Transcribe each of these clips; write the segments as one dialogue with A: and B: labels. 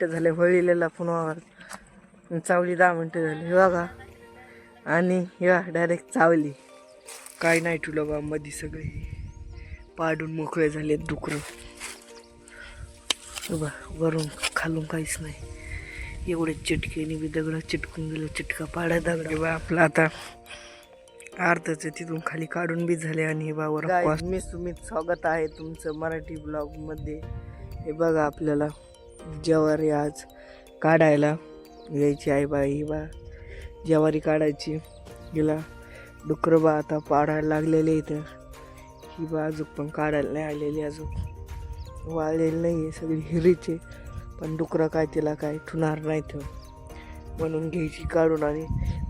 A: मिनटं झाले होळीला पुन्हा चावली दहा मिनटं झाली. हे बघा. आणि या डायरेक्ट चावली. काय नाही तुला बा मधी सगळे. पाडून मोकळे झाले डुकरं. बा वरून खालून काहीच नाही. एवढे चिटकेने बी दगडं चिटकून गेलं चिटका पाड्या दगड. बा आपला आता अर्धच तिथून खाली काढून बी झाले आणि हे बावर मी सुमित स्वागत आहे तुमचं मराठी ब्लॉगमध्ये हे बघा आपल्याला. ज्वारी आज काढायला यायची आई बा. ही बा ज्वारी काढायची गेला डुकरं बा आता पाडायला लागलेले इथं. ही बा अजून पण काढायला नाही आलेली अजून. वाळलेली नाही आहे सगळी हिरीचे पण डुकरं काय तिला काय ठुणार नाही तर म्हणून घ्यायची काढून आणि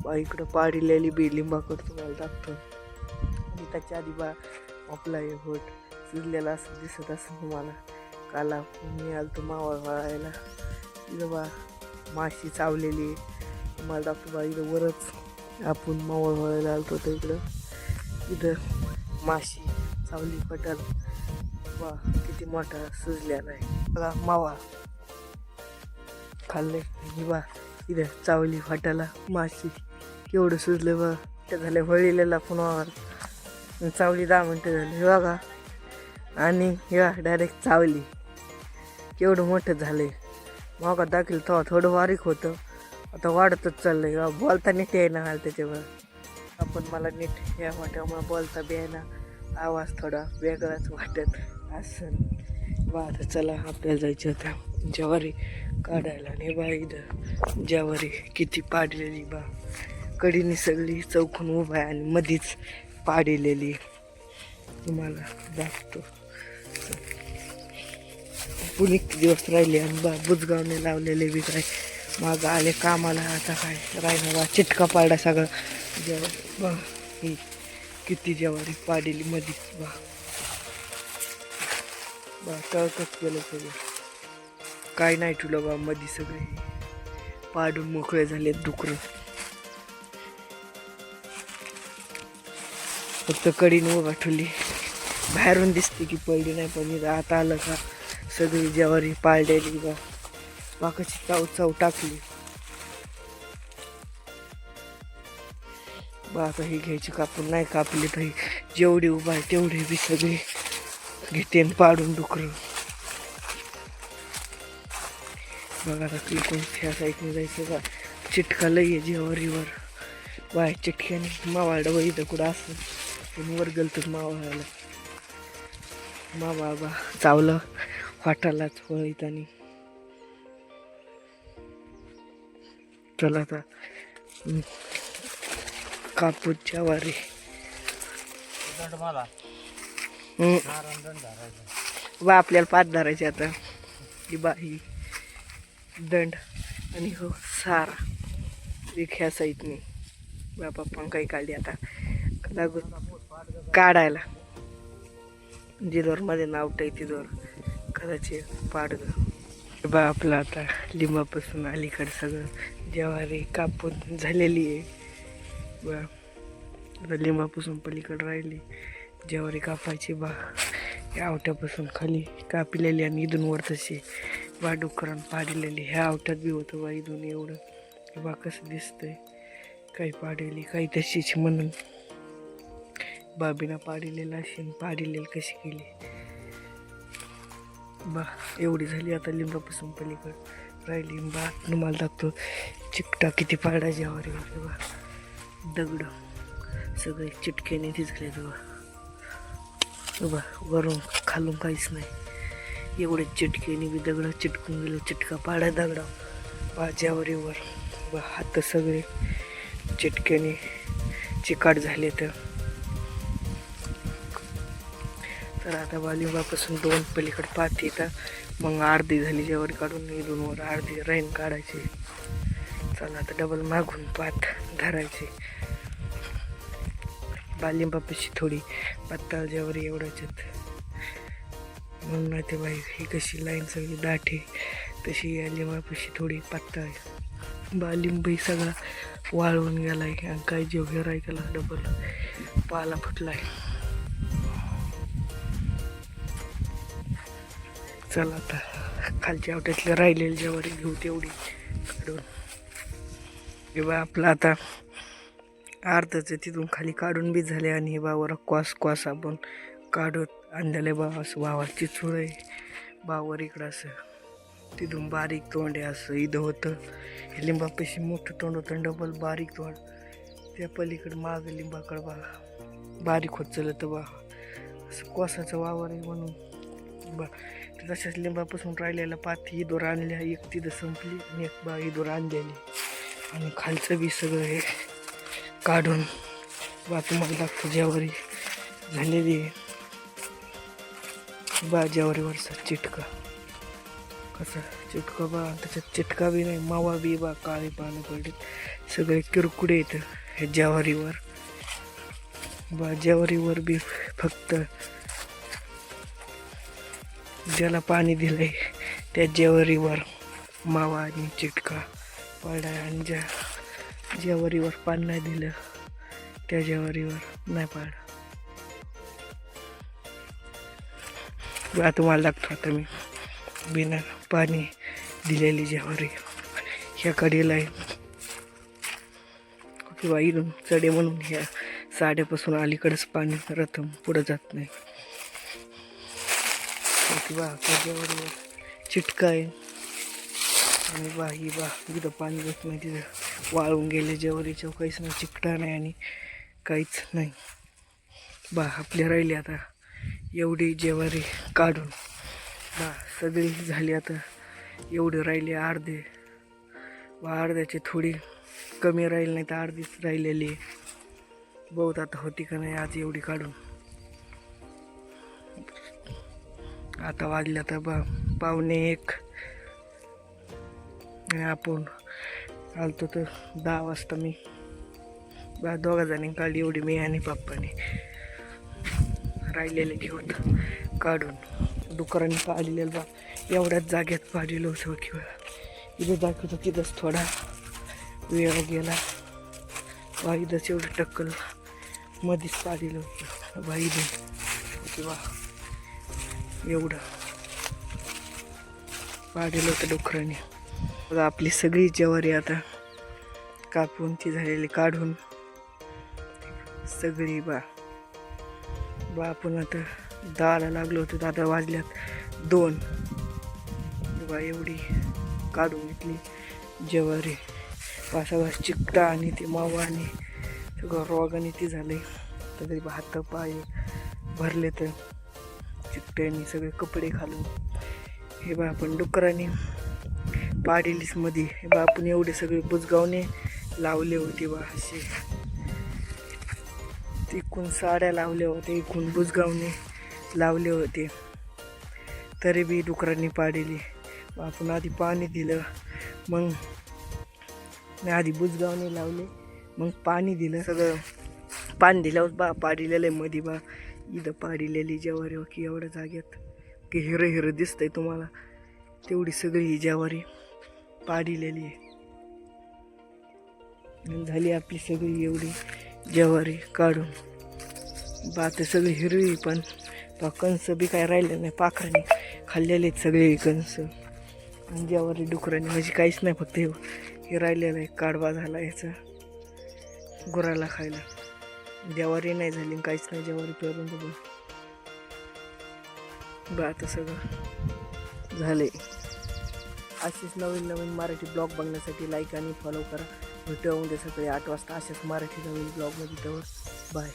A: बा इकडं पाडिलेली बी लिंबाकडं तुम्हाला दाखतो आणि त्याच्या आधी बा आपला हे होट शिजलेला असं दिसत असं तुम्हाला. काला मी आलतो मावळ वळायला इथं बा माशी चावलेली आहे. तुम्हाला बा इथं वरच आपण मावळ वळायला आलतो तर इकडं. इथं माशी चावली पटल. वा किती मोठा सुजल्या नाही बघा मावा. खाल्ले ही बा इथं चावली फाटाला माशी केवढं सुजलं बा ते झालं वळलेला पुन्हा चावली दहा मिनटं झाली. बघा. आणि या डायरेक्ट चावली. केवढं मोठं झालं आहे मग दाखल तेव्हा थोडं बारीक होतं. आता वाढतच चाललंय. बा, बोलता नीट येईना मला त्याच्यावर. आपण मला नीट या वाट्यामुळे बोलता बी येईना. आवाज थोडा वेगळाच वाटत असं बा आता चला आपल्याला जायचं होतं ज्वारी काढायला आणि बा इथं ज्वारी किती पाडलेली बा. कडीने सगळी चौकून उभा आहे आणि मधीच पाडलेली. तुम्हाला दाखतो पुणे किती दिवस राहिले आणि बा बुजगावने लावलेले बी काय. मागं आले कामाला आता काय राहिला बा? चिटका पाडा सगळं. जेव्हा बा ही किती जेवारी पाडली मधीच बा. बा तळकच केलं सगळं. काय नाही तुला बा मधी सगळे. पाडून मोकळे झाले डुकरं. फक्त कडीनं उभा ठेवली. बाहेरून दिसते की पडली नाही पण आता आलं का? सगळी जवारी पाळलेली बा माकाची चाव चाव टाकली. बा आता ही घ्यायची कापून नाही कापली तर जेवढी उभा आहे तेवढे बी सगळी घेते पाडून डुकरं. बघा आता क्लिकून त्या ऐकून जायचं का? चिटका लई आहे जेवारीवर. बाय चिटक्याने मावाडं व इथं कुठं असं. पण वर गलत मावाळाला. मा बाबा चावलं. फाटालाच वळीत आणि. चला आता हम्म. कापूस ज्वारी हम्म. बा आपल्याला पाच धरायचे आता. ही बाई दंड आणि हो सारा. एक ह्या साईडने बापा पण काही काढली आता. लागू काढायला. जिदोरमध्ये नाव तिथवर कदाचित पाडग. बा आपलं आता लिंबापासून अलीकडे सगळं ज्वारी कापून झालेली आहे. बा आता लिंबापासून पलीकडे राहिली. ज्वारी कापायची बा. या आवट्यापासून खाली कापलेली आणि इथून वर तशी बा डुकरान पाडलेली. ह्या आवट्यात बी होतं बा इथून एवढं. बा कसं दिसतंय. काही पाडलेली काही तशीच म्हणून. बाबीना पाडिलेलं असेल पाडिलेली कशी केली. बा एवढी झाली आता लिंबापासून पलीकड राहिली. बा तुम्हाला दाखतो चिकटा किती पाडा ज्यावर बा दगड. सगळे चिटकेने झाले बा बा वरून खालून काहीच नाही. एवढे चिटकेने बी दगड चिटकून गेलं. चिटका पाडा दगडा. बाज्यावरीवर बा हात सगळे चिटकेने चिकाट झाले तर तर आता बालिंबापासून दोन पलीकडे पाहते तर मग अर्धी झाली जेवण काढून इथून वर अर्धी राईन काढायची. चला आता डबल मागून पात धरायची. बालिंबापाशी थोडी पातळ जेवर एवढ्याच्यात. म्हणून नाही ते बाई ही कशी लाईन सगळी दाट तशी या लिंबापाशी थोडी पातळ. बालिंबही सगळा वाळून गेलाय आणि काय जेव हेराय डबल पाला फुटलाय. चला आता. खालच्या आवट्यातल्या राहिलेली जेवारी घेऊ तेवढी काढून. हे बा आपलं आता अर्धच तिथून खाली काढून बी झाले आणि हे बावर क्वास क्वास आपण काढत आणलेले बा असं भावाची चुळ आहे. बावर इकडं असं. तिथून बारीक तोंड आहे असं इथं होतं. हे लिंबापाशी मोठं तोंड होतं डबल बारीक तोंड. त्या पलीकडं माग लिंबाकडं बा बारीक होत चलत बा. असं कोसाचं वावर आहे म्हणून. बा तशाच लिंबापासून राहिलेला पाती इदोर आणल्या एक तिथं संपली आणि एक बा इदोर आणलेली. आणि खालचं बी सगळं हे काढून बा तुम्हाला लागतं ज्यावरी झालेली आहे. बा ज्यावरीवरचा चिटका. कसा चिटका बा? त्याच्यात चिटका बी नाही मावा बी बा काळे पानं पडली सगळे किरकुडे येतं हे ज्यावरीवर बा ज्यावरीवर बी फक्त ज्याला पाणी दिलंय त्या जेवरीवर मावा आणि चिटका पडला आणि ज्या जेवरीवर पाणी नाही दिलं त्या जेवरीवर नाही पाडलं बा तुम्हाला लागतो आता मी बिना पाणी दिलेली जेवारी. ह्या कडेला आहे. किंवा इरून चढे म्हणून ह्या साड्यापासून अलीकडंच पाणी रथम पुढं जात नाही. किंवा त्याच्यावर चिटका आहे आणि बा ही बा इथं पाणी जात नाही तिथं वाळून गेले ज्वारीच्या काहीच नाही चिकटा नाही आणि काहीच नाही. बा आपल्या राहिली आता एवढी जेवारी काढून. बा सगळी झाली आता एवढे राहिले अर्धे. बा अर्ध्याची थोडी कमी राहील नाही तर अर्धीच राहिलेली बहुत आता होती का नाही आज एवढी काढून. आता वाजल्या तर बा पावणे एक. आणि आपण आलतो तर दहा वाजता मी. बा दोघा जणी काढली एवढी मी आणि पप्पाने राहिलेले घेऊन काढून. डुकरांनी काढलेलं बा. एवढ्याच जाग्यात पाडलेलं होतं किंवा इथं दाखवतो तिथंच थोडा वेळ गेला. बा इथंच एवढं टक्कल मध्येच पाडलेलं होतं. बा इथं किंवा एवढं. वाढेल होतं डुकराने. आपली सगळी ज्वारी आता कापून ती झालेली काढून सगळी बा. बा आपण आता दहाला लागलो होतो दादा वाजल्यात दोन. बा एवढी काढून घेतली ज्वारी. वासावास चिकटा आणि ते मावा आणि सगळं रोग आणि ते झाले तरी हात पाय भरले तर चिकट्यांनी सगळे कपडे घालून. हे बा आपण डुकराने पाडेलीसमध्ये हे बा आपण एवढे सगळे बुजगावने लावले होते बा असे. तिकून साड्या लावल्या होत्या इकून बुजगावने लावले होते. तरी बी डुकरांनी पाडेली. आपण आधी पाणी दिलं मग मी आधी बुजगावने लावले मग पाणी दिलं. सगळं पाणी दिल्यावर बा पाडिलेलं आहे मध्ये बा. इथं पाडिलेली ज्वारी हो की एवढ्या जाग्यात की हिरं हिरं दिसतंय तुम्हाला. तेवढी सगळी ही ज्वारी पाडिलेली आहे. झाली आपली सगळी एवढी ज्वारी काढून. बात सगळी हिरवी पण बा कणस बी काय राहिलं नाही पाखराने खाल्लेले आहेत सगळे कणस. आणि जवारी डुकराने म्हणजे काहीच नाही फक्त हे हे राहिलेलं आहे काढवा झाला याचा. गुराला खायला. ज्वारी नाही झाली काहीच नाही जवारी पेरून बघून बा आता सगळं झाले असेच नवीन नवीन मराठी ब्लॉग बघण्यासाठी लाईक आणि फॉलो करा. भेटू उद्या सकाळी आठ वाजता असेच मराठी नवीन ब्लॉगमध्ये. तेव्हा बाय